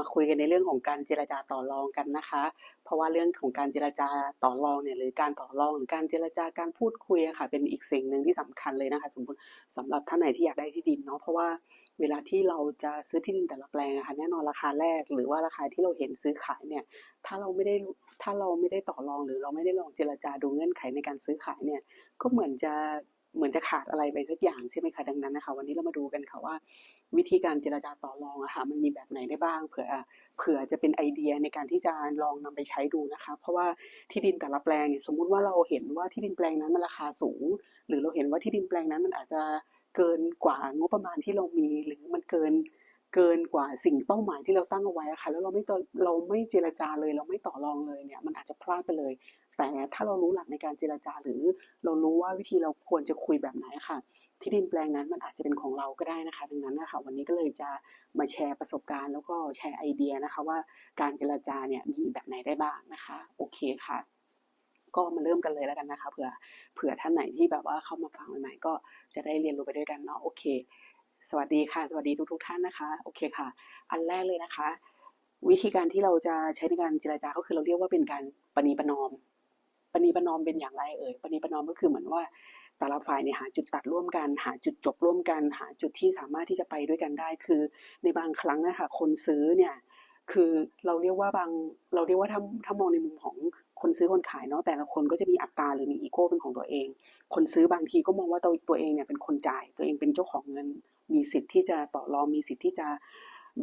มาคุยกันในเรื่องของการเจรจาต่อรองกันนะคะ เพราะว่าเรื่องของการเจรจาต่อรองเนี่ยหรือการต่อรองหรือการเจรจาการพูดคุยอะค่ะเป็นอีกสิ่งหนึ่งที่สำคัญเลยนะคะ สมมติสำหรับท่านไหนที่อยากได้ที่ดินเนาะเพราะว่าเวลาที่เราจะซื้อที่ดินแต่ละแปลงอะค่ะแน่นอนราคาแรกหรือว่าราคาที่เราเห็นซื้อขายเนี่ยถ้าเราไม่ได้ถ้าเราไม่ได้ต่อรองหรือเราไม่ได้ลองเจรจาดูเงื่อนไขในการซื้อขายเนี่ยก็เหมือนจะ เหมือนจะขาดอะไรไปสักอย่างใช่ไหมคะดังนั้นนะคะวันนี้เรามาดูกันค่ะว่า วิธีการเจรจาต่อรองอะค่ะมันมีแบบไหนได้บ้างเผื่อเผื่อจะเป็นไอเดียในการที่จะลองนำไปใช้ดูนะคะ เพราะว่าที่ดินแต่ละแปลงเนี่ยสมมุติว่าเราเห็นว่าที่ดินแปลงนั้นมันราคาสูง หรือเราเห็นว่าที่ดินแปลงนั้นมันอาจจะเกินกว่างบประมาณที่เรามีหรือมันเกิน เกินกว่าสิ่งเป้าหมายที่เราตั้งเอาไว้ค่ะแล้วเราไม่เราไม่เจรจาเลย เราไม่ต่อรองเลยเนี่ยมันอาจจะพลาดไปเลย แต่ถ้าเรารู้หลักในการเจรจาหรือ เรารู้ว่าวิธีเราควรจะคุยแบบไหนค่ะ ที่ดินแปลงนั้นมันอาจจะเป็นของเราก็ได้นะคะดังนั้นนะคะวันนี้ก็เลยจะมาแชร์ประสบการณ์ แล้วก็แชร์ไอเดียนะคะว่าการเจรจาเนี่ยมีแบบไหนได้บ้างนะคะโอเคค่ะก็มาเริ่มกันเลยแล้วกันนะคะเผื่อเผื่อท่านไหนที่แบบว่าเข้ามาฟังใหม่ๆก็จะได้เรียนรู้ไปด้วยกันเนาะโอเค สวัสดีค่ะ สวัสดีทุกทุกท่านนะคะ โอเคค่ะ อันแรกเลยนะคะ วิธีการที่เราจะใช้ในการเจรจาก็คือเราเรียกว่าเป็นการปณีประนอมปณีประนอมเป็นอย่างไรเอ่ยปณีประนอมก็คือเหมือนว่าแต่ละฝ่ายเนี่ยหาจุดตัดร่วมกัน หาจุดจบร่วมกัน หาจุดที่สามารถที่จะไปด้วยกันได้ คือในบางครั้งนะคะคนซื้อเนี่ยคือเราเรียกว่าบางเราเรียกว่าถ้าถ้ามองในมุมของ คนซื้อคนขายเนาะแต่ละคนก็จะมีอัตราหรือมีอีโก้เป็นของตัวเอง คนซื้อบางทีก็มองว่าตัวตัวเองเนี่ยเป็นคนจ่าย ตัวเองเป็นเจ้าของเงิน มีสิทธิ์ที่จะต่อรองมีสิทธิ์ที่จะ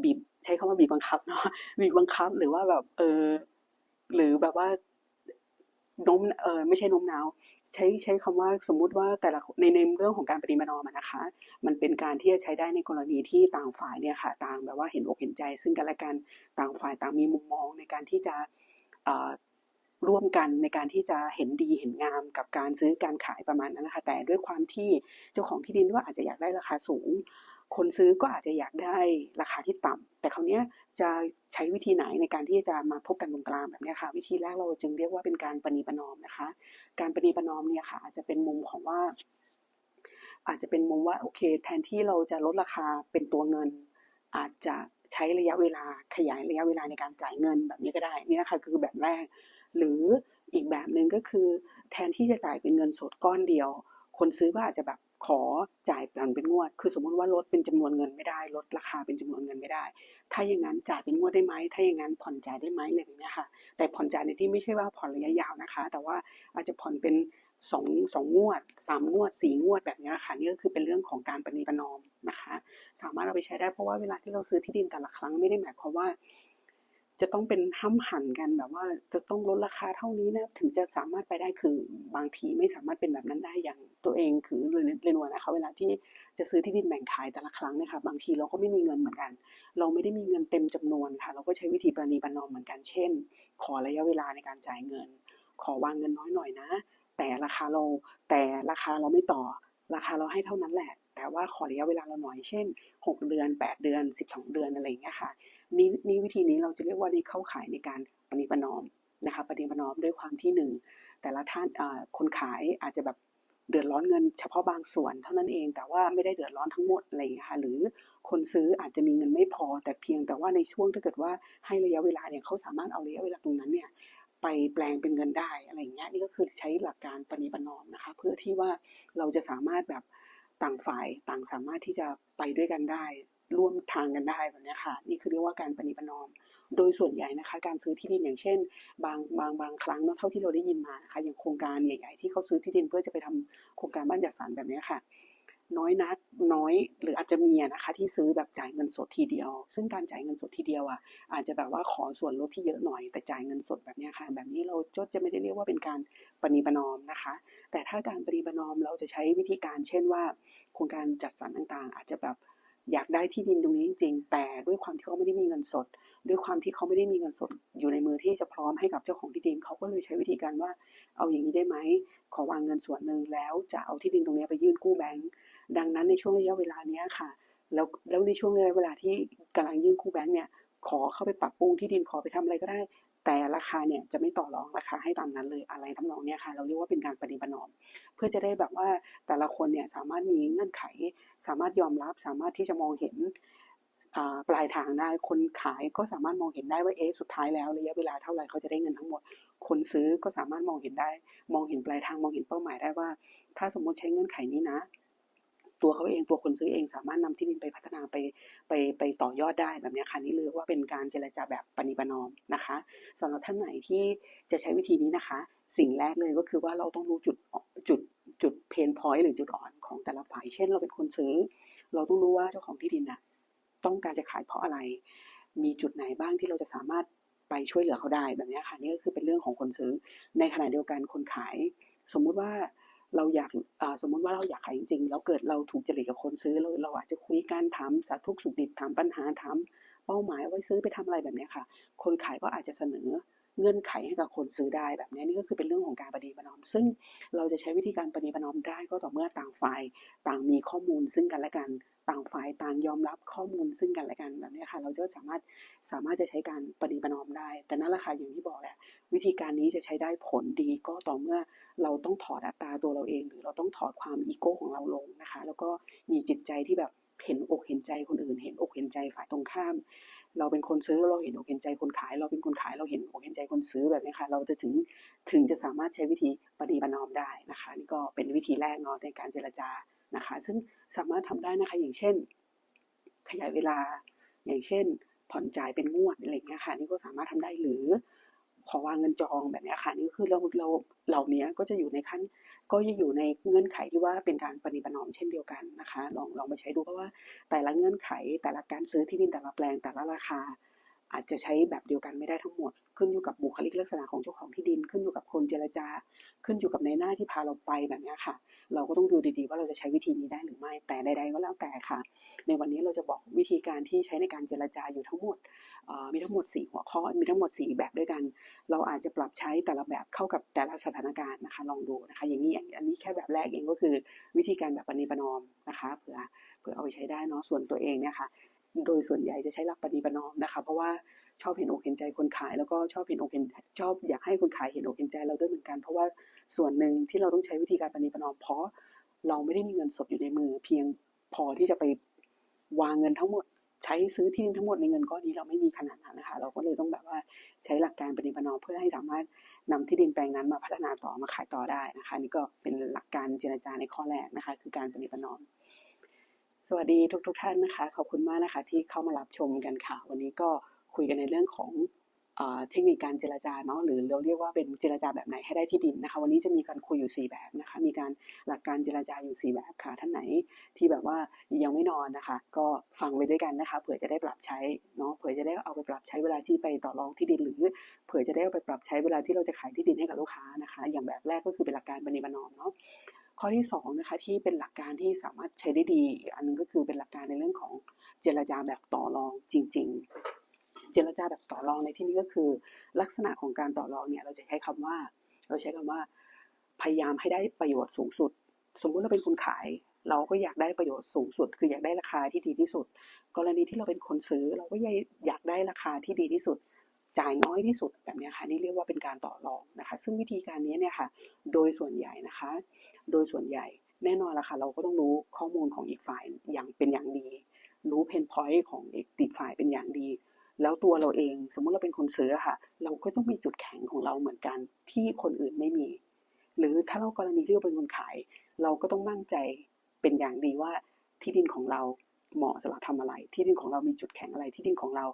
บีบใช้คำว่าบีบบังคับเนาะบีบบังคับหรือว่าแบบเออหรือแบบว่าโน้มเออไม่ใช่โน้มน้าวใช้ใช้คำว่าสมมุติว่าแต่ละในในเรื่องของการปฏิบัตินอมนะคะ มันเป็นการที่จะใช้ได้ในกรณีที่ต่างฝ่ายเนี่ยค่ะ ต่างแบบว่าเห็นอกเห็นใจ ซึ่งกันและกันต่างฝ่ายต่างมีมุมมองในการที่จะ ร่วมกันในการที่จะเห็นดีเห็นงามกับการซื้อการขายประมาณนั้นนะคะแต่ด้วยความที่เจ้าของที่ดินว่าอาจจะอยากได้ราคาสูง คนซื้อก็อาจจะอยากได้ราคาที่ต่ำแต่คราวนี้จะใช้วิธีไหนในการที่จะมาพบกันตรงกลางแบบนี้ค่ะวิธีแรกเราจึงเรียกว่าเป็นการปณีประนอมนะคะ การปณีประนอมเนี่ยค่ะอาจจะเป็นมุมของว่า อาจจะเป็นมุมว่าโอเค แทนที่เราจะลดราคาเป็นตัวเงิน อาจจะใช้ระยะเวลาขยายระยะเวลาในการจ่ายเงินแบบนี้ก็ได้นี่นะคะคือแบบแรก หรืออีกแบบหนึ่งก็คือ แทนที่จะจ่ายเป็นเงินสดก้อนเดียว คนซื้อก็อาจจะแบบขอจ่ายผ่อนเป็นงวด คือสมมติว่าลดเป็นจำนวนเงินไม่ได้ ลดราคาเป็นจำนวนเงินไม่ได้ ถ้าอย่างนั้นจ่ายเป็นงวดได้ไหม ถ้าอย่างนั้นผ่อนจ่ายได้ไหมอะไรแบบนี้ค่ะ แต่ผ่อนจ่ายในที่ไม่ใช่ว่าผ่อนระยะยาวนะคะ แต่ว่าอาจจะผ่อนเป็นสองสองงวดสามงวดสี่งวดแบบนี้ค่ะนี่ก็คือเป็นเรื่องของการปณีประนอมนะคะ สามารถเอาไปใช้ได้เพราะว่าเวลาที่เราซื้อที่ดินแต่ละครั้งไม่ได้หมายความว่า จะต้องเป็นห้ำหันกันแบบว่าจะต้องลดราคาเท่านี้นะถึงจะสามารถไปได้คือบางทีไม่สามารถเป็นแบบนั้นได้อย่างตัวเองคือเรียนวนะคะเวลาที่จะซื้อที่ดินแบ่งขายแต่ละครั้งนี่ยค่ะบางทีเราก็ไม่มีเงินเหมือนกัน เราไม่ได้มีเงินเต็มจำนวนค่ะ เราก็ใช้วิธีประนีประนอมเหมือนกันเช่น ขอระยะเวลาในการจ่ายเงิน ขอวางเงินน้อยหน่อยนะ แต่ราคาเราแต่ราคาเราไม่ต่อ ราคาเราให้เท่านั้นแหละ แต่ว่าขอระยะเวลาเราหน่อยเช่น 6 เดือน 8 เดือน 12 เดือนอะไรอย่างเงี้ยค่ะ นี่นี่วิธีนี้เราจะเรียกว่าในเข้าขายในการปฏิบัตินอมนะคะปฏิบัตินอมด้วยความที่หนึ่งแต่ละท่านคนขายอาจจะแบบเดือดร้อนเงินเฉพาะบางส่วนเท่านั้นเอง แต่ว่าไม่ได้เดือดร้อนทั้งหมดอะไรอย่างเงี้ยค่ะหรือคนซื้ออาจจะมีเงินไม่พอ แต่เพียงแต่ว่าในช่วงถ้าเกิดว่าให้ระยะเวลาเนี่ยเขาสามารถเอาระยะเวลาตรงนั้นเนี่ยไปแปลงเป็นเงินได้อะไรอย่างเงี้ยนี่ก็คือใช้หลักการปณิปนอมนะคะเพื่อที่ว่าเราจะสามารถแบบต่างฝ่ายต่างสามารถที่จะไปด้วยกันได้ ร่วมทางกันได้แบบนี้ค่ะ นี่คือเรียกว่าการปณิปนอม โดยส่วนใหญ่นะคะ การซื้อที่ดินอย่างเช่น บางบางบางครั้งเนาะเท่าที่เราได้ยินมานะคะอย่างโครงการใหญ่ ๆ ที่เขาซื้อที่ดินเพื่อจะไปทำโครงการบ้านจัดสรรแบบนี้ค่ะ น้อยนัดน้อยหรืออาจจะมีนะคะ ที่ซื้อแบบจ่ายเงินสดทีเดียว ซึ่งการจ่ายเงินสดทีเดียวอะอาจจะแบบว่าขอส่วนลดที่เยอะหน่อยแต่จ่ายเงินสดแบบนี้ค่ะ แบบนี้เราจดจะไม่ได้เรียกว่าเป็นการปณิปนอมนะคะ แต่ถ้าการปณิปนอมเราจะใช้วิธีการเช่นว่า โครงการจัดสรรต่างๆ อาจจะแบบ อยากได้ที่ดินตรงนี้จริงๆ แต่ด้วยความที่เขาไม่ได้มีเงินสด ด้วยความที่เขาไม่ได้มีเงินสด อยู่ในมือที่จะพร้อมให้กับเจ้าของที่ดินเขาก็เลยใช้วิธีการว่า เอาอย่างนี้ได้ไหมขอวางเงินส่วนหนึ่งแล้วจะเอาที่ดินตรงนี้ไปยื่นกู้แบงก์ดังนั้นในช่วงระยะเวลานี้ค่ะ แล้วแล้วในช่วงระยะเวลาที่กำลังยื่นกู้แบงก์เนี่ยขอเข้าไปปรับปรุงที่ดินขอไปทำอะไรก็ได้ แต่ราคาเนี่ยจะไม่ต่อรองราคาให้ตามนั้นเลยอะไรทำนองเนี้ยค่ะ เราเรียกว่าเป็นการปฏิบัติหนอม เพื่อจะได้แบบว่าแต่ละคนเนี่ยสามารถมีเงื่อนไข สามารถยอมรับสามารถที่จะมองเห็นอ่าปลายทางได้คนขายก็สามารถมองเห็นได้ว่าเอ๊ะสุดท้ายแล้วระยะเวลาเท่าไหร่เขาจะได้เงินทั้งหมด คนซื้อก็สามารถมองเห็นได้ มองเห็นปลายทางมองเห็นเป้าหมายได้ว่า ถ้าสมมติใช้เงื่อนไขนี้นะ ตัวเขาเองตัวคนซื้อเองสามารถนำที่ดินไปพัฒนาไปไปไปต่อยอดได้แบบนี้ค่ะนี่เรียกว่าเป็นการเจรจาแบบปณิปนอมนะคะสำหรับท่านไหนที่จะใช้วิธีนี้นะคะ สิ่งแรกเลยก็คือว่าเราต้องรู้จุดจุดจุดเพนพอยต์หรือจุดอ่อนของแต่ละฝ่าย เช่น เราเป็นคนซื้อ เราต้องรู้ว่าเจ้าของที่ดินน่ะต้องการจะขายเพราะอะไร มีจุดไหนบ้างที่เราจะสามารถไปช่วยเหลือเขาได้แบบนี้ค่ะนี่ก็คือเป็นเรื่องของคนซื้อ ในขณะเดียวกันคนขาย สมมุติว่า เราอยากสมมติว่าเราอยากขายจริงๆแล้วเกิดเราถูกจริตกับคนซื้อเราเราอาจจะคุยกันถามสารทุกสุขดิบถามปัญหาถามเป้าหมายไว้ซื้อไปทำอะไรแบบนี้ค่ะ คนขายก็อาจจะเสนอ เงื่อนไขให้กับคนซื้อได้แบบนี้นี่ก็คือเป็นเรื่องของการประนีประนอม ซึ่งเราจะใช้วิธีการประนีประนอมได้ก็ต่อเมื่อต่างฝ่ายต่างมีข้อมูลซึ่งกันและกันต่างฝ่ายต่างยอมรับข้อมูลซึ่งกันและกันแบบนี้ค่ะเราจะสามารถสามารถจะใช้การประนีประนอมได้ แต่นั่นแหละค่ะอย่างที่บอกแหละวิธีการนี้จะใช้ได้ผลดีก็ต่อเมื่อเราต้องถอดอัตราตัวเราเอง หรือเราต้องถอดความอีโก้ของเราลงนะคะ แล้วก็มีจิตใจที่แบบเห็นอกเห็นใจคนอื่น เห็นอกเห็นใจฝ่ายตรงข้าม เราเป็นคนซื้อเราเห็นอกเห็นใจคนขาย เราเป็นคนขายเราเห็นอกเห็นใจคนซื้อแบบนี้ค่ะเราจะถึงถึงจะสามารถใช้วิธีปฏิบัตินอมได้นะคะนี่ก็เป็นวิธีแรกเนาะในการเจรจานะคะ ซึ่งสามารถทำได้นะคะอย่างเช่น ขยายเวลาอย่างเช่น ผ่อนจ่ายเป็นงวดอะไรเงี้ยค่ะนี่ก็สามารถทำได้หรือ ขอวางเงินจองแบบนี้ค่ะนี่คือเราเราเหล่านี้ก็จะอยู่ในขั้นก็จะอยู่ในเงื่อนไขที่ว่าเป็นการปฏิบัตินอมเช่นเดียวกันนะคะ ลองลองไปใช้ดูเพราะว่าแต่ละเงื่อนไขแต่ละการซื้อที่ดินแต่ละแปลงแต่ละราคา อาจจะใช้แบบเดียวกันไม่ได้ทั้งหมด ขึ้นอยู่กับบุคลิกลักษณะของเจ้าของที่ดิน ขึ้นอยู่กับคนเจรจา ขึ้นอยู่กับในหน้าที่พาเราไปแบบนี้ค่ะ เราก็ต้องดูดีๆ ว่าเราจะใช้วิธีนี้ได้หรือไม่ แต่ใดๆก็แล้วแต่ค่ะ ในวันนี้เราจะบอกวิธีการที่ใช้ในการเจรจาอยู่ทั้งหมด มีทั้งหมด 4 หัวข้อ มีทั้งหมด 4 แบบด้วยกัน เราอาจจะปรับใช้แต่ละแบบเข้ากับแต่ละสถานการณ์นะคะ ลองดูนะคะ อย่างนี้อันนี้แค่แบบแรกเองก็คือวิธีการแบบปณิปนอมนะคะ เผื่อเผื่อเอาไปใช้ได้เนาะ ส่วนตัวเองเนี่ยค่ะ โดยส่วนใหญ่จะใช้หลักปณิประนอมนะคะเพราะว่าชอบเห็นอกเห็นใจคนขาย แล้วก็ชอบเห็นอกเห็นชอบอยากให้คนขายเห็นอกเห็นใจเราด้วยเหมือนกัน เพราะว่าส่วนหนึ่งที่เราต้องใช้วิธีการปณิประนอมเพราะเราไม่ได้มีเงินสดอยู่ในมือ เพียงพอที่จะไปวางเงินทั้งหมด ใช้ซื้อที่ดินทั้งหมดในเงินก้อนนี้เราไม่มีขนาดนั้นนะคะ เราก็เลยต้องแบบว่าใช้หลักการปณิประนอมเพื่อให้สามารถนำที่ดินแปลงนั้นมาพัฒนาต่อมาขายต่อได้นะคะนี่ก็เป็นหลักการเจรจาในข้อแรกนะคะ คือการปณิประนอม สวัสดีทุกๆทท่านนะคะ ขอบคุณมากนะคะที่เข้ามารับชมกันค่ะ วันนี้ก็คุยกันในเรื่องของเทคนิคการเจรจาเนาะหรือเราเรียกว่าเป็นเจรจาแบบไหนให้ได้ที่ดินนะคะ วันนี้จะมีการคุยอยู่ 4 แบบนะคะ มีการหลักการเจรจาอยู่ 4 แบบค่ะท่านไหนที่แบบว่ายังไม่นอนนะคะ ก็ฟังไว้ด้วยกันนะคะเผื่อจะได้ปรับใช้เนาะเผื่อจะได้เอาไปปรับใช้เวลาที่ไปต่อรองที่ดิน หรือเผื่อจะได้เอาไปปรับใช้เวลาที่เราจะขายที่ดินให้กับลูกค้านะคะ อย่างแบบแรกก็คือเป็นหลักการบันีประนอมเนาะ ข้อที่สองนะคะที่เป็นหลักการที่สามารถใช้ได้ดี อันหนึงก็คือเป็นหลักการในเรื่องของเจรจาแบบต่อรองจริง ๆ เจรจาแบบต่อรองในที่นี้ก็คือ ลักษณะของการต่อรองเนี่ยเราจะใช้คำว่า เราใช้คำว่า พยายามให้ได้ประโยชน์สูงสุด สมมุติเราเป็นคนขาย เราก็อยากได้ประโยชน์สูงสุด คืออยากได้ราคาที่ดีที่สุด กรณีที่เราเป็นคนซื้อเราก็อยากได้ราคาที่ดีที่สุด จ่ายน้อยที่สุดแบบนี้ค่ะนี่เรียกว่าเป็นการต่อรองนะคะ ซึ่งวิธีการนี้เนี่ยค่ะ โดยส่วนใหญ่นะคะ โดยส่วนใหญ่แน่นอนละค่ะ เราก็ต้องรู้ข้อมูลของอีกฝ่ายอย่างเป็นอย่างดี รู้เพนพอยต์ของอีกฝ่ายเป็นอย่างดี แล้วตัวเราเอง สมมุติเราเป็นคนซื้อค่ะ เราก็ต้องมีจุดแข็งของเราเหมือนกันที่คนอื่นไม่มี หรือถ้าเรากรณีที่เราเป็นคนขาย เราก็ต้องมั่นใจเป็นอย่างดีว่าที่ดินของเราเหมาะสำหรับทำอะไร ที่ดินของเรามีจุดแข็งอะไรที่ดินของเรา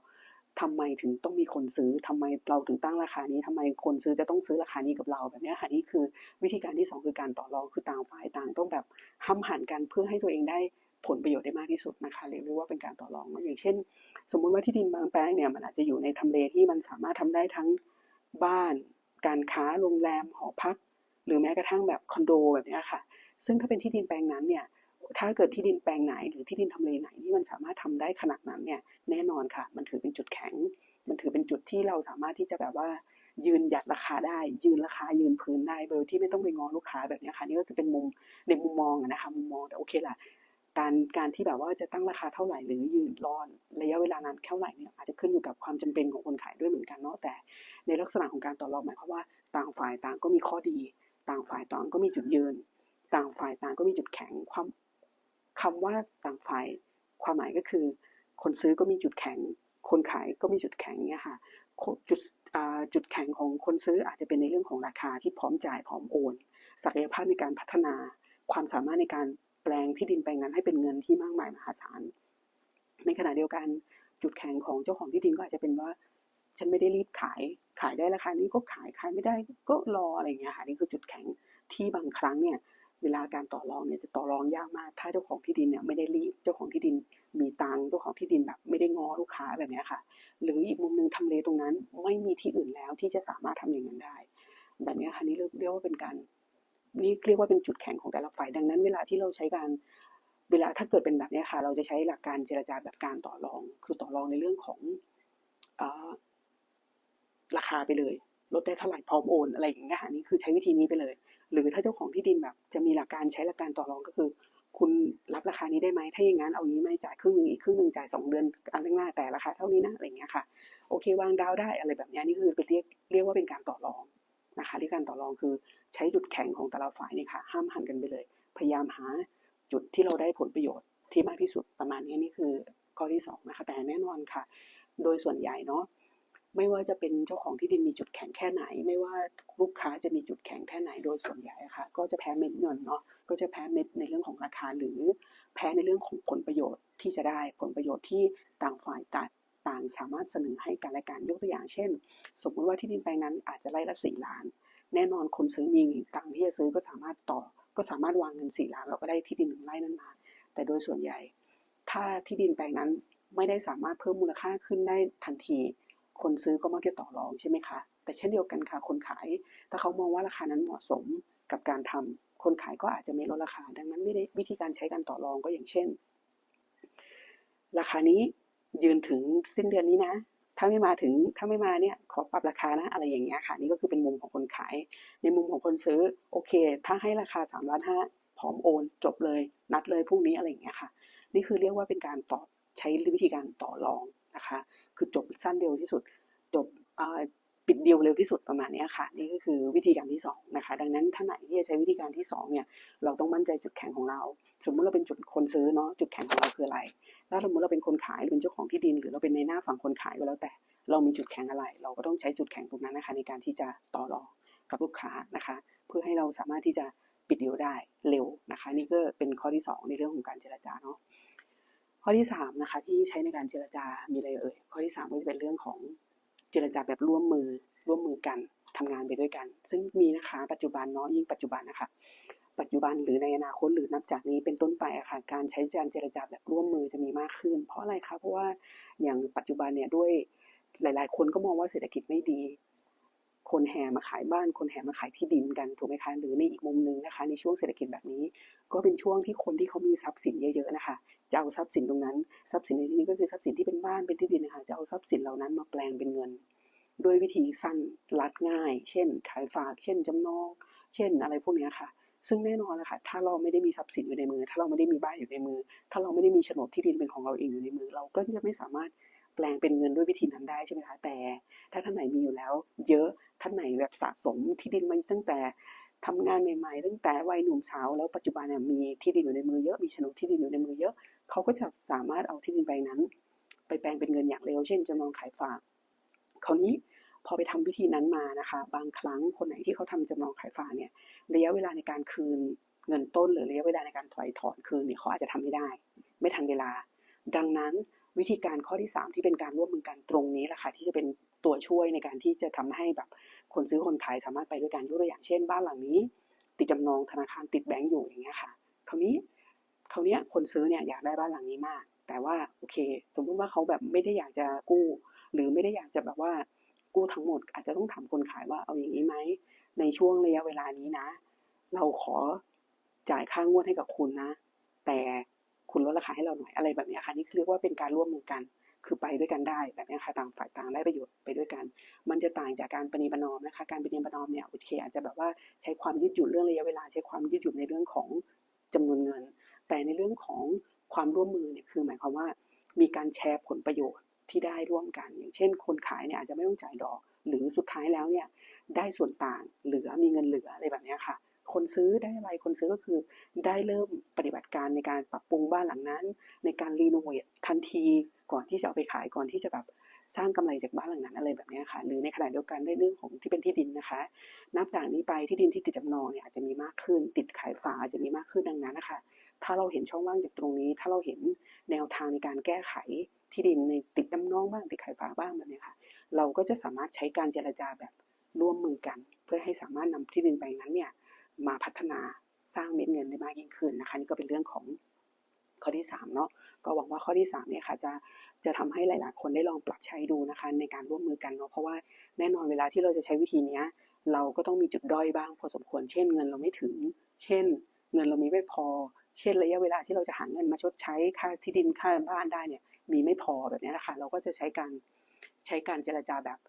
ทำไมถึงต้องมีคนซื้อทำไมเราถึงตั้งราคานี้ทำไมคนซื้อจะต้องซื้อราคานี้กับเราแบบนี้ค่ะนี่คือวิธีการที่สองคือการต่อรองคือต่างฝ่ายต่างต้องแบบห้ำหันกันเพื่อให้ตัวเองได้ผลประโยชน์ได้มากที่สุดนะคะเรียกได้ว่าเป็นการต่อรองอย่างเช่น สมมุติว่าที่ดินบางแปลงเนี่ยมันอาจจะอยู่ในทำเลที่มันสามารถทำได้ทั้งบ้าน การค้าโรงแรมหอพัก หรือแม้กระทั่งแบบคอนโดแบบนี้ค่ะ ซึ่งถ้าเป็นที่ดินแปลงนั้นเนี่ย ถ้าเกิดที่ดินแปลงไหน หรือที่ดินทำเลไหนที่มันสามารถทำได้ขนาดนั้นเนี่ยแน่นอนค่ะ มันถือเป็นจุดแข็ง มันถือเป็นจุดที่เราสามารถที่จะแบบว่ายืนหยัดราคาได้ ยืนราคายืนพื้นได้โดยที่ไม่ต้องไปงอลูกค้าแบบนี้ค่ะนี่ก็คือเป็นมุมในมุมมองนะคะมุมมองแต่โอเคละการการที่แบบว่าจะตั้งราคาเท่าไหร่หรือยืนรอนระยะเวลานานเท่าไหร่เนี่ยอาจจะขึ้นอยู่กับความจำเป็นของคนขายด้วยเหมือนกันเนาะแต่ในลักษณะของการต่อรองหมายความว่าต่างฝ่ายต่างก็มีข้อดี ต่างฝ่ายต่างก็มีจุดยืน ต่างฝ่ายต่างก็มีจุดแข็งความ คำว่าต่างฝ่ายความหมายก็คือ คนซื้อก็มีจุดแข็ง คนขายก็มีจุดแข็งเนี่ยค่ะจุดจุดแข็งของคนซื้ออาจจะเป็นในเรื่องของราคาที่พร้อมจ่ายพร้อมโอน ศักยภาพในการพัฒนา ความสามารถในการแปลงที่ดินแปลงนั้นให้เป็นเงินที่มากมายมหาศาล ในขณะเดียวกันจุดแข็งของเจ้าของที่ดินก็อาจจะเป็นว่า ฉันไม่ได้รีบขาย ขายได้ราคานี้ก็ขายขายไม่ได้ก็รออะไรเงี้ยค่ะนี่คือจุดแข็งที่บางครั้งเนี่ย เวลาการต่อรองเนี่ยจะต่อรองยากมาก ถ้าเจ้าของที่ดินเนี่ยไม่ได้รีบ เจ้าของที่ดินมีตังค์เจ้าของที่ดินแบบไม่ได้ง้อลูกค้าแบบเนี้ยค่ะ หรืออีกมุมหนึ่งทำเลตรงนั้นไม่มีที่อื่นแล้วที่จะสามารถทำอย่างนั้นได้ แบบเนี้ยค่ะนี่เรียกว่าเป็นการนี่เรียกว่าเป็นจุดแข็งของแต่ละฝ่ายดังนั้น เวลาที่เราใช้การเวลาถ้าเกิดเป็นแบบเนี้ยค่ะ เราจะใช้หลักการเจรจาแบบการต่อรอง คือต่อรองในเรื่องของอราคาไปเลยลดได้เท่าไหร่พร้อมโอนอะไรอย่างเงี้ยค่ะนี่คือใช้วิธีนี้ไปเลย หรือถ้าเจ้าของที่ดินแบบ จะมีหลักการใช้หลักการต่อรองก็คือ คุณรับราคานี้ได้ไหมถ้าอย่างนั้นเอางี้ไหมจ่ายครึ่งหนึงอีกครึ่งหนึงจ่ายสองเดือนอันข้างหน้าแต่ราคาเท่านี้นะอะไรเงี้ยค่ะโอเควางดาวได้อะไรแบบนี้นี่คือเป็นเรียกเรียกว่าเป็นการต่อรองนะคะที่การต่อรองคือใช้จุดแข็งของแต่ละฝ่ายเนี่ยค่ะห้ามหันกันไปเลย พยายามหาจุดที่เราได้ผลประโยชน์ที่มากที่สุดประมาณนี้นี่คือข้อที่สองนะคะแต่แน่นอนค่ะ โดยส่วนใหญ่เนาะ ไม่ว่าจะเป็นเจ้าของที่ดินมีจุดแข็งแค่ไหน ไม่ว่าลูกค้าจะมีจุดแข็งแค่ไหนโดยส่วนใหญ่ค่ะ ก็จะแพ้เม็ดเงินเนาะก็จะแพ้เม็ดในเรื่องของราคาหรือแพ้ในเรื่องของผลประโยชน์ที่จะได้ผลประโยชน์ที่ต่างฝ่ายต่างต่างสามารถเสนอให้กันและกันยกตัวอย่างเช่น สมมติว่าที่ดินแปลงนั้นอาจจะไร่ละสี่ล้าน แน่นอนคนซื้อมีตังที่จะซื้อก็สามารถต่อ ก็สามารถวางเงินสี่ล้านเราก็ได้ที่ดินหนึ่งไร่นั้นมาแต่โดยส่วนใหญ่ ถ้าที่ดินแปลงนั้นไม่ได้สามารถเพิ่มมูลค่าขึ้นได้ทันที คนซื้อก็มักจะต่อรองใช่ไหมคะ แต่เช่นเดียวกันค่ะ คนขาย ถ้าเขามองว่าราคานั้นเหมาะสมกับการทำคนขายก็อาจจะไม่ลดราคา ดังนั้นไม่ได้วิธีการใช้การต่อรองก็อย่างเช่น ราคานี้ยืนถึงสิ้นเดือนนี้นะ ถ้าไม่มาถึงถ้าไม่มาเนี่ยขอปรับราคานะอะไรอย่างเงี้ยค่ะ นี่ก็คือเป็นมุมของคนขาย ในมุมของคนซื้อโอเค ถ้าให้ราคา3ล้านห้าพร้อมโอน จบเลย นัดเลยพรุ่งนี้อะไรอย่างเงี้ยค่ะ นี่คือเรียกว่าเป็นการต่อใช้วิธีการต่อรองนะคะ คือจบสั้นเร็วที่สุด จบปิดเดียวเร็วที่สุดประมาณนี้ค่ะ นี่ก็คือวิธีการที่สองนะคะดังนั้นถ้าไหนที่จะใช้วิธีการที่สองเนี่ยเราต้องมั่นใจจุดแข็งของเรา สมมุติเราเป็นจุดคนซื้อเนาะจุดแข็งของเราคืออะไรถ้าสมมติเราเป็นคนขายหรือเป็นเจ้าของที่ดิน หรือเราเป็นในหน้าฝั่งคนขายก็แล้วแต่ เรามีจุดแข็งอะไร เราก็ต้องใช้จุดแข็งตรงนั้นนะคะ ในการที่จะต่อรองกับลูกค้านะคะ เพื่อให้เราสามารถที่จะปิดเดีลได้เร็วนะคะ นี่ก็เป็นข้อที่สองในเรื่องของการเจรจาเนาะ ข้อที่สามนะคะที่ใช้ในการเจรจา มีอะไรเอ่ย ข้อที่สามก็จะเป็นเรื่องของเจรจาแบบร่วมมือ ร่วมมือกันทำงานไปด้วยกัน ซึ่งมีนะคะปัจจุบันเนาะยิ่งปัจจุบันนะคะ ปัจจุบันหรือในอนาคตหรือนับจากนี้เป็นต้นไปอะค่ะการใช้การเจรจาแบบร่วมมือจะมีมากขึ้น เพราะอะไรคะ เพราะว่าอย่างปัจจุบันเนี่ยด้วยหลาย ๆ คนก็มองว่าเศรษฐกิจไม่ดี คนแห่มาขายบ้าน คนแห่มาขายที่ดินกันถูกไหมคะหรือในอีกมุมหนึ่งนะคะ ในช่วงเศรษฐกิจแบบนี้ ก็เป็นช่วงที่คนที่เขามีทรัพย์สินเยอะๆนะคะจะเอาทรัพย์สินตรงนั้นทรัพย์สินในที่นี้ก็คือทรัพย์สินที่เป็นบ้านเป็นที่ดินนะคะจะเอาทรัพย์สินเหล่านั้นมาแปลงเป็นเงินด้วยวิธีสั้นรัดง่าย เช่น ขายฝาก เช่นจำนอง เช่น อะไรพวกนี้ค่ะ ซึ่งแน่นอนละค่ะ ถ้าเราไม่ได้มีทรัพย์สินอยู่ในมือ ถ้าเราไม่ได้มีบ้านอยู่ในมือ ถ้าเราไม่ได้มีโฉนดที่ดินเป็นของเราเองอยู่ในมือ เราก็จะไม่สามารถแปลงเป็นเงินด้วยวิธีนั้นได้ใช่ไหมคะ แต่ถ้าท่านไหนมีอยู่แล้ว เยอะ ท่านไหนแบบสะสมที่ดินมาตั้งแต่ทำงานใหม่ๆ ตั้งแต่วัยหนุ่มสาวแล้วปัจจุบันเนี่ยมีที่ดินอยู่ในมือเยอะมีโฉนดที่ดินอยู่ในมือเยอะเขาก็จะสามารถเอาที่ดินไปนั้น ไปแปลงเป็นเงินอย่างเร็ว เช่นจำนองขายฝากคราวนี้พอไปทำวิธีนั้นมานะคะ บางครั้งคนไหนที่เขาทำจำนองขายฝากเนี่ยระยะเวลาในการคืนเงินต้น หรือระยะเวลาในการถอยถอนคืนเนี่ยเขาอาจจะทำไม่ได้ ไม่ทันเวลา ดังนั้นวิธีการข้อที่ 3 ที่เป็นการร่วมมือกันตรงนี้แหละค่ะที่จะเป็น ตัวช่วยในการที่จะทำให้แบบคนซื้อคนขายสามารถไปด้วยกันยกตัวอย่างเช่น บ้านหลังนี้ ติดจำนองธนาคารติดแบงก์อยู่อย่างเงี้ยค่ะคราวนี้คราวเนี้ยคนซื้อเนี่ยอยากได้บ้านหลังนี้มาก แต่ว่าโอเค สมมุติว่าเขาแบบไม่ได้อยากจะกู้ หรือไม่ได้อยากจะแบบว่ากู้ทั้งหมด อาจจะต้องถามคนขายว่าเอาอย่างนี้ไหมในช่วงระยะเวลานี้นะ เราขอจ่ายค่างวดให้กับคุณนะ แต่คุณลดราคาให้เราหน่อยอะไรแบบนี้ค่ะนี่คือเรียกว่าเป็นการร่วมมือกัน คือไปด้วยกันได้แบบนี้ค่ะต่างฝ่ายต่างได้ประโยชน์ไปด้วยกัน มันจะต่างจากการปณีประนอมนะคะ การปณีประนอมเนี่ยโอเคอาจจะแบบว่าใช้ความยืดหยุ่นเรื่องระยะเวลา ใช้ความยืดหยุ่นในเรื่องของจำนวนเงิน แต่ในเรื่องของความร่วมมือเนี่ยคือหมายความว่ามีการแชร์ผลประโยชน์ที่ได้ร่วมกัน อย่างเช่น คนขายเนี่ยอาจจะไม่ต้องจ่ายดอก หรือสุดท้ายแล้วเนี่ยได้ส่วนต่างเหลือมีเงินเหลืออะไรแบบนี้ค่ะคนซื้อได้อะไร คนซื้อก็คือได้เริ่มปฏิบัติการในการปรับปรุงบ้านหลังนั้น ในการรีโนเวททันที ก่อนที่จะเอาไปขายก่อนที่จะแบบสร้างกำไรจากบ้านหลังนั้นอะไรแบบนี้ค่ะ หรือในขณะเดียวกันในเรื่องของที่เป็นที่ดินนะคะ นับจากนี้ไปที่ดินที่ติดจำนองเนี่ยอาจจะมีมากขึ้น ติดขายฝากอาจจะมีมากขึ้นดังนั้นนะคะถ้าเราเห็นช่องว่างจากตรงนี้ ถ้าเราเห็นแนวทางในการแก้ไขที่ดินในติดจำนองบ้างติดขายฝากบ้างแบบนี้ค่ะเราก็จะสามารถใช้การเจรจาแบบร่วมมือกัน เพื่อให้สามารถนำที่ดินแปลงนั้นเนี่ยมาพัฒนาสร้างเม็ดเงินได้มากยิ่งขึ้นนะคะนี่ก็เป็นเรื่องของ ข้อที่สามเนาะก็หวังว่าข้อที่สามเนี่ยค่ะจะจะทำให้หลาย ๆ คนได้ลองปรับใช้ดูนะคะในการร่วมมือกันเนาะเพราะว่าแน่นอนเวลาที่เราจะใช้วิธีนี้เราก็ต้องมีจุดด้อยบ้างพอสมควร เช่นเงินเราไม่ถึง เช่น เงินเรามีไม่พอ เช่นระยะเวลาที่เราจะหาเงินมาชดใช้ค่าที่ดินค่าบ้านได้เนี่ยมีไม่พอแบบนี้นะคะเราก็จะใช้การใช้การเจรจาแบบ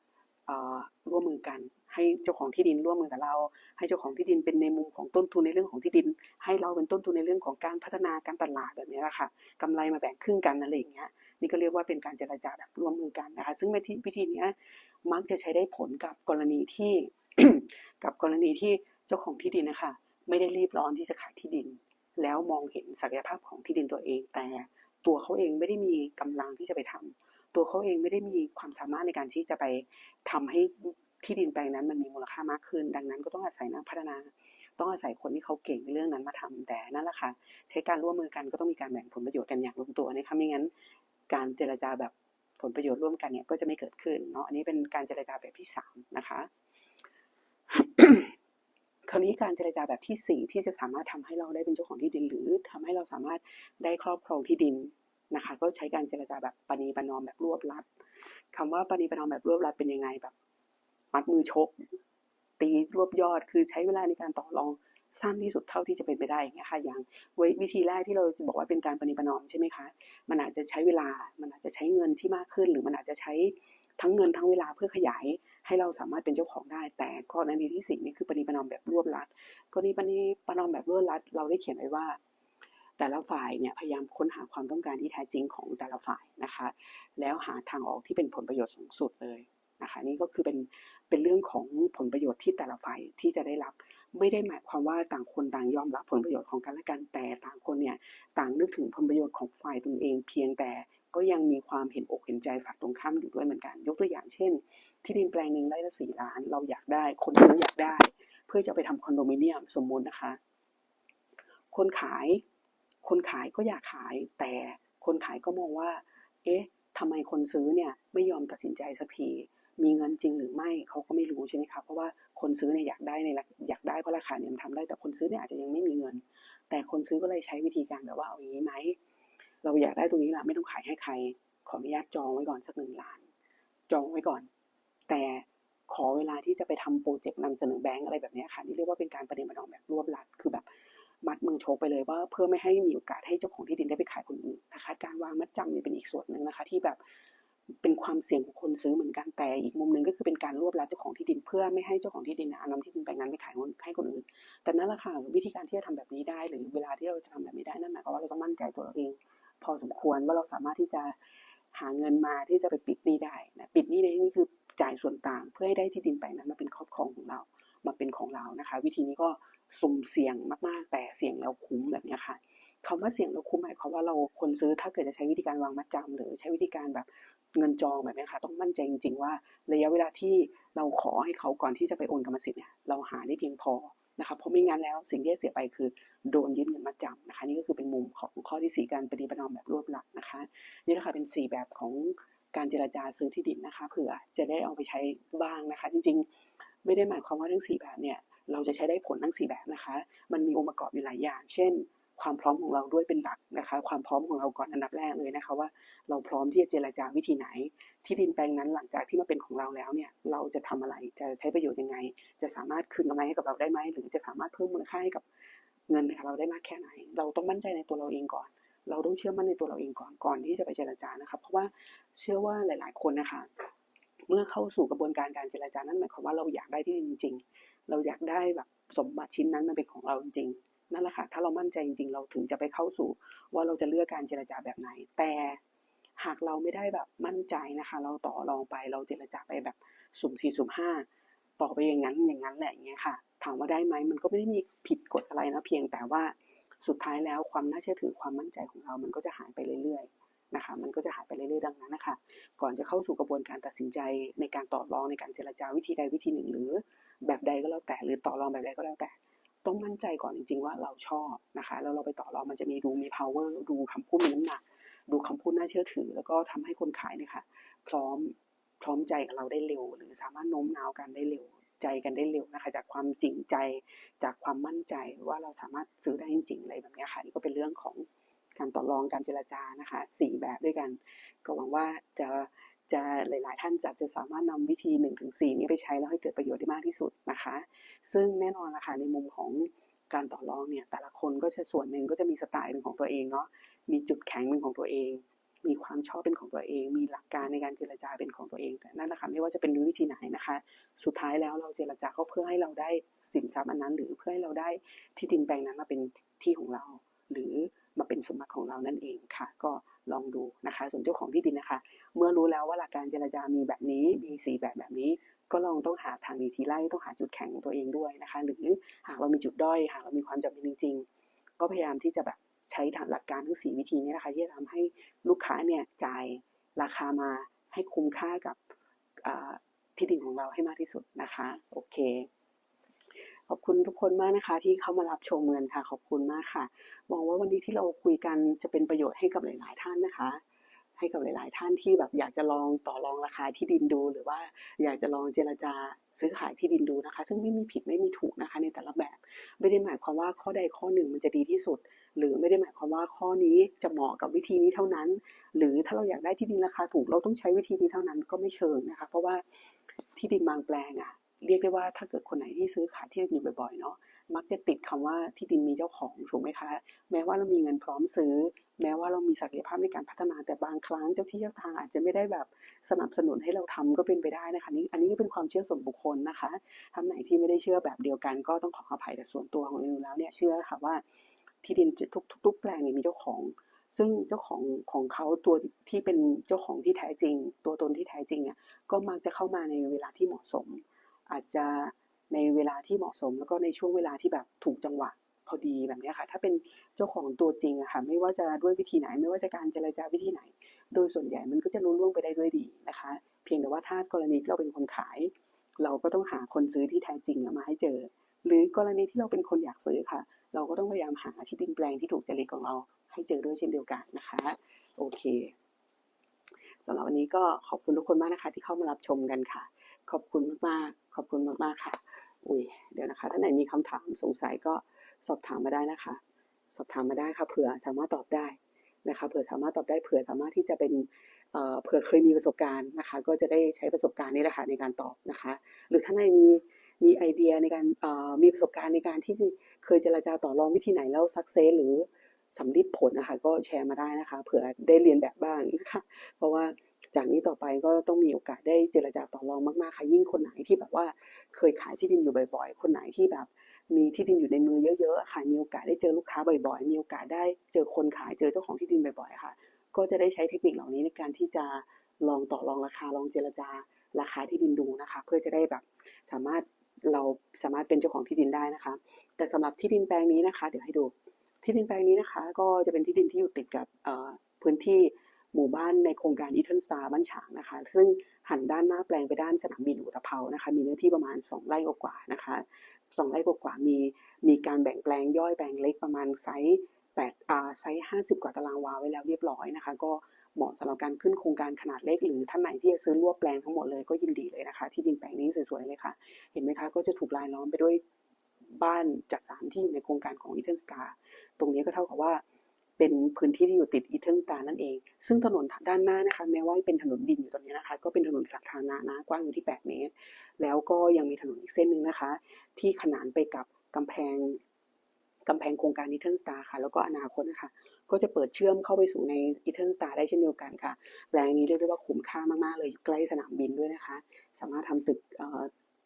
อ่อร่วมมือกัน ให้เจ้าของที่ดินร่วมมือกับเรา ให้เจ้าของที่ดินเป็นในมุมของต้นทุนในเรื่องของที่ดิน ให้เราเป็นต้นทุนในเรื่องของการพัฒนาการตลาดแบบนี้แหละค่ะกำไรมาแบ่งครึ่งกันอะไรอย่างเงี้ยนี่ก็เรียกว่าเป็นการเจรจาแบบร่วมมือกันนะคะ ซึ่งวิธีนี้มักจะใช้ได้ผลกับกรณีที่กับกรณีที่เจ้าของที่ดินนะคะไม่ได้รีบร้อนที่จะขายที่ดิน แล้วมองเห็นศักยภาพของที่ดินตัวเอง แต่ตัวเขาเองไม่ได้มีกำลังที่จะไปทำตัวเขาเองไม่ได้มีความสามารถในการที่จะไปทำให้ ที่ดินแปลงนั้นมันมีมูลค่ามากขึ้น ดังนั้นก็ต้องอาศัยนักพัฒนา ต้องอาศัยคนที่เขาเก่งในเรื่องนั้นมาทำแต่นั่นแหละค่ะใช้การร่วมมือกันก็ต้องมีการแบ่งผลประโยชน์กันอย่างลงตัวนะคะไม่งั้น การเจรจาแบบผลประโยชน์ร่วมกันเนี่ยก็จะไม่เกิดขึ้นเนาะอันนี้เป็นการเจรจาแบบที่สามนะคะคราวนี้การเจรจาแบบที่สี่ที่จะสามารถทำให้เราได้เป็นเจ้าของที่ดิน หรือทำให้เราสามารถได้ครอบครองที่ดินนะคะ ก็ใช้การเจรจาแบบปณีประนอมแบบรวบลัดคำว่าปณีประนอมแบบรวบลัดเป็นยังไงแบบ มัดมือชก ตีรวบยอดคือใช้เวลาในการต่อรองสั้นที่สุดเท่าที่จะเป็นไปได้อย่างเงี้ยค่ะอย่างวิธีแรกที่เราจะบอกว่าเป็นการปณีประนอมใช่ไหมคะมันอาจจะใช้เวลามันอาจจะใช้เงินที่มากขึ้น หรือมันอาจจะใช้ทั้งเงินทั้งเวลาเพื่อขยายให้เราสามารถเป็นเจ้าของได้ แต่กรณีที่สี่นี่คือปณีประนอมแบบรวบลัดกรณีปณีประนอมแบบรวบลัดเราได้เขียนไว้ว่า แต่ละฝ่ายเนี่ยพยายามค้นหาความต้องการที่แท้จริงของแต่ละฝ่ายนะคะ แล้วหาทางออกที่เป็นผลประโยชน์สูงสุดเลยนะคะ นี่ก็คือเป็น เป็นเรื่องของผลประโยชน์ที่แต่ละฝ่ายที่จะได้รับ ไม่ได้หมายความว่าต่างคนต่างยอมรับผลประโยชน์ของกันและกันแต่ต่างคนเนี่ยต่างนึกถึงผลประโยชน์ของฝ่ายตนเอง เพียงแต่ก็ยังมีความเห็นอกเห็นใจฝ่ายตรงข้ามอยู่ด้วยเหมือนกัน ยกตัวอย่างเช่น ที่ดินแปลงหนึ่งไร่ละสี่ล้าน เราอยากได้คนซื้ออยากได้ เพื่อจะไปทำคอนโดมิเนียมสมมุตินะคะ คนขาย คนขายก็อยากขาย แต่คนขายก็มองว่า เอ๊ะทำไมคนซื้อเนี่ยไม่ยอมตัดสินใจสักที มีเงินจริงหรือไม่เขาก็ไม่รู้ใช่ไหมคะเพราะว่าคนซื้อเนี่ยอยากได้ในอยากได้เพราะราคาเนี่ยมันทำได้แต่คนซื้อเนี่ยอาจจะยังไม่มีเงิน แต่คนซื้อก็เลยใช้วิธีการแบบว่าเอาอย่างนี้ไหมเราอยากได้ตรงนี้ละไม่ต้องขายให้ใคร ขออนุญาตจองไว้ก่อนสักหนึ่งล้าน จองไว้ก่อน แต่ขอเวลาที่จะไปทำโปรเจกต์นำเสนอแบงก์อะไรแบบนี้ค่ะนี่เรียกว่าเป็นการประเด็นประนอมแบบรวบลัดคือแบบมัดมือโชกไปเลยว่าเพื่อไม่ให้มีโอกาสให้เจ้าของที่ดินได้ไปขายคนอื่นนะคะ การวางมัดจำเนี่ยเป็นอีกส่วนหนึ่งนะคะ ที่แบบ เป็นความเสี่ยงของคนซื้อเหมือนกันแต่อีกมุมหนึ่งก็คือเป็นการรวบรัดเจ้าของที่ดินเพื่อไม่ให้เจ้าของที่ดินนำที่ดินแปลงนั้นไปขายให้คนอื่น แต่นั่นแหละค่ะวิธีการที่จะทำแบบนี้ได้ หรือเวลาที่เราจะทำแบบนี้ได้นั่นหมายความว่าเราต้องมั่นใจตัวเราเอง พอสมควรว่าเราสามารถที่จะหาเงินมาที่จะไปปิดหนี้ได้นะปิดหนี้ในนี่คือจ่ายส่วนต่าง เพื่อให้ได้ที่ดินแปลงนั้นมาเป็นครอบครองของเรา มาเป็นของเรานะคะ วิธีนี้ก็สุ่มเสี่ยงมากๆ แต่เสี่ยงแล้วคุ้มแบบนี้ค่ะคำว่าเสี่ยงแล้วคุ้มหมายความว่าเราคนซื้อถ้าเกิดจะใช้วิธีการวางมัดจำหรือใช้วิธีการแบบ เงินจองแบบนี้ค่ะต้องมั่นใจจริง ๆ ว่าระยะเวลาที่เราขอให้เขาก่อนที่จะไปโอนกรรมสิทธิ์เนี่ยเราหาได้เพียงพอนะคะเพราะไม่งั้นแล้วสิ่งที่เสียไปคือโดนยึดเงินมัดจำนะคะนี่ก็คือเป็นมุมของข้อที่ 4 การปฏิบัตินอมแบบรวบลัดนะคะ นี่แหละคะเป็น 4 แบบของการเจราจาซื้อที่ดินนะคะเผื่อจะได้เอาไปใช้บ้างนะคะ จริงๆ ไม่ได้หมายความว่าทั้ง 4 แบบเนี่ยเราจะใช้ได้ผลทั้ง 4 แบบนะคะ มันมีองค์ประกอบอยู่หลายอย่าง เช่น ความพร้อมของเราด้วยเป็นหลักนะคะ ความพร้อมของเราก่อนอันดับแรกเลยนะคะว่า เราพร้อมที่จะเจรจาวิธีไหน ที่ดินแปลงนั้นหลังจากที่มาเป็นของเราแล้วเนี่ยเราจะทำอะไรจะใช้ประโยชน์ยังไง จะสามารถคืนกำไรให้กับเราได้ไหมหรือจะสามารถเพิ่มมูลค่าให้กับเงินของเราได้มากแค่ไหน เราต้องมั่นใจในตัวเราเองก่อน เราต้องเชื่อมั่นในตัวเราเองก่อนก่อนที่จะไปเจรจานะคะเพราะว่าเชื่อว่าหลาย ๆ คนนะคะ เมื่อเข้าสู่กระบวนการการเจรจานั่นหมายความว่าเราอยากได้ที่ดินจริงเราอยากได้แบบสมบัติชิ้นนั้นมันเป็นของเราจริง นั่นแหละค่ะ ถ้าเรามั่นใจจริงๆ เราถึงจะไปเข้าสู่ ว่าเราจะเลือกการเจรจาแบบไหน แต่หากเราไม่ได้แบบมั่นใจนะคะ เราต่อรองไปเราเจรจาไปแบบสุ่มสี่สุ่มห้าต่อไปอย่างนั้นอย่างนั้นแหละอย่างเงี้ยค่ะ ถามว่าได้ไหมมันก็ไม่ได้มีผิดกฎอะไรนะเพียงแต่ว่าสุดท้ายแล้วความน่าเชื่อถือความมั่นใจของเรา มันก็จะหายไปเรื่อยๆนะคะ มันก็จะหายไปเรื่อยๆดังนั้นนะคะ ก่อนจะเข้าสู่กระบวนการตัดสินใจในการต่อรองในการเจรจาวิธีใดวิธีหนึ่ง หรือแบบใดก็แล้วแต่หรือต่อรองแบบใดก็แล้วแต่ ต้องมั่นใจก่อนจริง ๆ ว่าเราชอบนะคะแล้วเราไปต่อรองมันจะมีดูมี power ดูคำพูดมีน้ำหนัก ดูคำพูดน่าเชื่อถือ แล้วก็ทำให้คนขายเนี่ยค่ะพร้อมพร้อมใจกับเราได้เร็ว หรือสามารถโน้มน้าวกันได้เร็วใจกันได้เร็วนะคะ จากความจริงใจจากความมั่นใจว่าเราสามารถซื้อได้จริงๆอะไรแบบนี้ค่ะนี่ก็เป็นเรื่องของการต่อรองการเจรจานะคะสี่แบบด้วยกัน ก็หวังว่าจะ จะหลายๆ ท่านจะจะสามารถนำวิธี1นถึงสนี้ไปใช้แล้วให้เกิดประโยชน์ได้มากที่สุดนะคะ ซึ่งแน่นอนละค่ะในมุมของการต่อรองเนี่ยแต่ละคนก็จะส่วนหนึ่งก็จะมีสไตล์เป็นของตัวเองเนาะมีจุดแข็งเป็นของตัวเอง มีความชอบเป็นของตัวเอง มีหลักการในการเจรจาเป็นของตัวเองแต่นั่นนะคะไม่ว่าจะเป็นวิธีไหนนะคะ สุดท้ายแล้วเราเจรจาเขาเพื่อให้เราได้สินทรัพย์อันนั้น หรือเพื่อให้เราได้ที่ดินแปลงนั้นมาเป็นที่ของเรา หรือ มาเป็นสมบัติของเรานั่นเองค่ะ ก็ลองดูนะคะ ส่วนเจ้าของที่ดินนะคะ เมื่อรู้แล้วว่าหลักการเจรจามีแบบนี้มีสีแบบแบบนี้ ก็ลองต้องหาทางดีทีไล่ต้องหาจุดแข็งของตัวเองด้วยนะคะ หรือหากเรามีจุดด้อยหากเรามีความจำเป็นจริง ๆ ก็พยายามที่จะแบบใช้ฐานหลักการทั้งสีวิธีนี้นะคะ ที่จะทำให้ลูกค้าเนี่ยจ่ายราคามาให้คุ้มค่ากับที่ดินของเราให้มากที่สุดนะคะ โอเค ขอบคุณทุกคนมากนะคะ ที่เข้ามารับชมกันค่ะ ขอบคุณมากค่ะหวังว่าวันนี้ที่เราคุยกันจะเป็นประโยชน์ให้กับหลาย ๆ ท่านนะคะ ให้กับหลาย ๆ ท่านที่แบบอยากจะลองต่อรองราคาที่ดินดู หรือว่าอยากจะลองเจรจาซื้อขายที่ดินดูนะคะ ซึ่งไม่มีผิดไม่มีถูกนะคะ ในแต่ละแบบ ไม่ได้หมายความว่าข้อใดข้อหนึ่งมันจะดีที่สุด หรือไม่ได้หมายความว่าข้อนี้จะเหมาะกับวิธีนี้เท่านั้น หรือถ้าเราอยากได้ที่ดินราคาถูกเราต้องใช้วิธีนี้เท่านั้นก็ไม่เชิงนะคะ เพราะว่าที่ดินบางแปลงอะ เรียกได้ว่าถ้าเกิดคนไหนที่ซื้อขายที่ดินอยู่บ่อยๆเนาะมักจะติดคำว่าที่ดินมีเจ้าของถูกไหมคะ แม้ว่าเรามีเงินพร้อมซื้อ แม้ว่าเรามีศักยภาพในการพัฒนาแต่บางครั้งเจ้าที่เจ้าทางอาจจะไม่ได้แบบสนับสนุนให้เราทำก็เป็นไปได้นะคะนี่อันนี้ก็เป็นความเชื่อส่วนบุคคลนะคะท่านไหนที่ไม่ได้เชื่อแบบเดียวกัน ก็ต้องขออภัยแต่ส่วนตัวของนิวแล้วเนี่ยเชื่อค่ะว่าที่ดินทุกทุกแปลงเนี่ยมีเจ้าของ ซึ่งเจ้าของของเขาตัวที่เป็นเจ้าของที่แท้จริง ตัวตนที่แท้จริงเนี่ยก็มักจะเข้ามาในเวลาที่เหมาะสม อาจจะในเวลาที่เหมาะสม แล้วก็ในช่วงเวลาที่แบบถูกจังหวะพอดีแบบนี้ค่ะ ถ้าเป็นเจ้าของตัวจริงอะค่ะ ไม่ว่าจะด้วยวิธีไหน ไม่ว่าจะการเจรจาวิธีไหน โดยส่วนใหญ่มันก็จะรุ่ล่วงไปได้ด้วยดีนะคะ เพียงแต่ว่าถ้ากรณีที่เราเป็นคนขาย เราก็ต้องหาคนซื้อที่แท้จริงมาให้เจอ หรือกรณีที่เราเป็นคนอยากซื้อค่ะ เราก็ต้องพยายามหาที่ดินแปลงที่ถูกจริตของเราให้เจอด้วยเช่นเดียวกันนะคะ โอเคสำหรับวันนี้ก็ขอบคุณทุกคนมากนะคะ ที่เข้ามารับชมกันค่ะ ขอบคุณมากๆ ขอบคุณมากๆค่ะ อุ้ยเดี๋ยวนะคะท่านไหนมีคำถามสงสัยก็สอบถามมาได้นะคะ สอบถามมาได้ค่ะเผื่อสามารถตอบได้นะคะเผื่อสามารถตอบได้เผื่อสามารถที่จะเป็นเผื่อเคยมีประสบการณ์นะคะ ก็จะได้ใช้ประสบการณ์นี้แหละค่ะในการตอบนะคะ หรือท่านไหนมีมีไอเดียในการมีประสบการณ์ในการที่เคยเจรจาต่อรองวิธีไหนแล้วสักเซสหรือสำลิดผลนะคะก็แชร์มาได้นะคะ เผื่อได้เรียนแบบบ้างนะคะเพราะว่า จากนี้ต่อไปก็ต้องมีโอกาสได้เจรจาต่อรองมากๆค่ะยิ่งคนไหนที่แบบว่าเคยขายที่ดินอยู่บ่อย ๆ คนไหนที่แบบมีที่ดินอยู่ในมือเยอะๆค่ะมีโอกาสได้เจอลูกค้าบ่อย ๆ มีโอกาสได้เจอคนขายเจอเจ้าของที่ดินบ่อยๆค่ะ ก็จะได้ใช้เทคนิคเหล่านี้ในการที่จะลองต่อรองราคาลองเจรจาราคาที่ดินดูนะคะ เพื่อจะได้แบบสามารถเราสามารถเป็นเจ้าของที่ดินได้นะคะ แต่สำหรับที่ดินแปลงนี้นะคะ เดี๋ยวให้ดูที่ดินแปลงนี้นะคะ ก็จะเป็นที่ดินที่อยู่ติดกับพื้นที่ หมู่บ้านในโครงการอีเทิร์นสตาร์บ้านฉางนะคะ ซึ่งหันด้านหน้าแปลงไปด้านสนามบินอุตภเปานะคะ มีเนื้อที่ประมาณ 2 ไร่กว่านะคะ2ไร่กว่ามีมีการแบ่งแปลงย่อยแปลงเล็กประมาณไซส์8อ่าไซส์50กว่าตารางวาไว้แล้วเรียบร้อยนะคะ ก็เหมาะสำหรับการขึ้นโครงการขนาดเล็ก หรือท่านไหนที่จะซื้อรวบแปลงทั้งหมดเลยก็ยินดีเลยนะคะ ที่ดินแปลงนี้สวยๆเลยค่ะ เห็นไหมคะก็จะถูกลายล้อมไปด้วยบ้านจัดสรรที่อยู่ในโครงการของอีเทนสตาร์ตรงนี้ก็เท่ากับว่า เป็นพื้นที่ที่อยู่ติดอีเทิร์นตานั่นเอง ซึ่งถนนด้านหน้านะคะแม้ว่าเป็นถนนดินอยู่ตรงนี้นะคะ ก็เป็นถนนสาธารณะนะกว้างอยู่ที่ 8 เมตร แล้วก็ยังมีถนนอีกเส้นหนึ่งนะคะ ที่ขนานไปกับกำแพงกำแพงโครงการอีเทิร์นสตาร์ค่ะ แล้วก็อนาคตนะคะ ก็จะเปิดเชื่อมเข้าไปสู่ในอีเทิร์นสตาร์ได้เช่นเดียวกันค่ะแปลงนี้เรียกได้ว่าคุ้มค่ามากๆเลยอยู่ใกล้สนามบินด้วยนะคะ สามารถทำตึก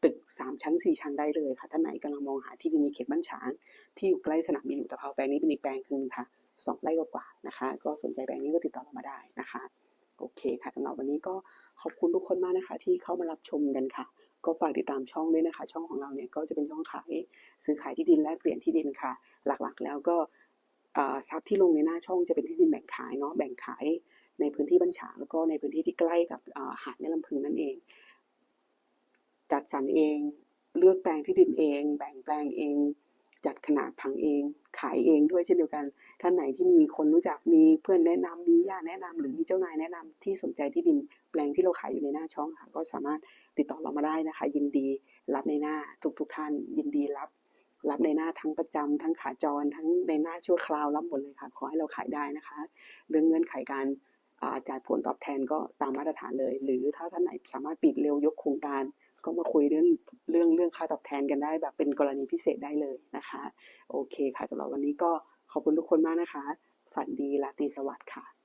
ตึก 3 ชั้น 4 ชั้นได้เลยค่ะท่านไหนกำลังมองหาที่ดินในเขตบ้านฉางที่อยู่ใกล้สนามบินอุตภเปาแปลงนี้เป็นอีกแปลงหนึ่งค่ะ สองไร่กว่าๆนะคะ ก็สนใจแบรนด์นี้ก็ติดต่อเรามาได้นะคะ โอเคค่ะสำหรับวันนี้ก็ขอบคุณทุกคนมากนะคะ ที่เข้ามารับชมกันค่ะ ก็ฝากติดตามช่องด้วยนะคะ ช่องของเราเนี่ยก็จะเป็นช่องขายซื้อขายที่ดินแลกเปลี่ยนที่ดินค่ะ หลักๆ แล้วก็ทรัพย์ที่ลงในหน้าช่องจะเป็นที่ดินแบ่งขายเนาะแบ่งขายในพื้นที่บัญชาแล้วก็ในพื้นที่ที่ใกล้กับหาดแม่ลำพึงนั่นเอง จัดสรรเองเลือกแปลงที่ดินเอง แบ่งแปลงเอง จัดขนาดผังเอง ขายเองด้วยเช่นเดียวกัน ท่านไหนที่มีคนรู้จักมีเพื่อนแนะนำมีญาติแนะนำหรือมีเจ้านายแนะนำที่สนใจที่ดินแปลงที่เราขายอยู่ในหน้าช่องค่ะก็สามารถติดต่อเรามาได้นะคะ ยินดีรับในหน้าทุกๆท่าน ยินดีรับ รับในหน้าทั้งประจำทั้งขาจร ทั้งในหน้าชั่วคราวรับหมดเลยค่ะ ขอให้เราขายได้นะคะ เรื่องเงื่อนไขการจ่ายผลตอบแทนก็ตามมาตรฐานเลย หรือถ้าท่านไหนสามารถปิดเร็วยกโครงการ ก็มาคุยเรื่องเรื่องเรื่องค่าตอบแทนกันได้ แบบเป็นกรณีพิเศษได้เลยนะคะ โอเคค่ะสำหรับวันนี้ก็ขอบคุณทุกคนมากนะคะ ฝันดีราตรีสวัสดิ์ค่ะ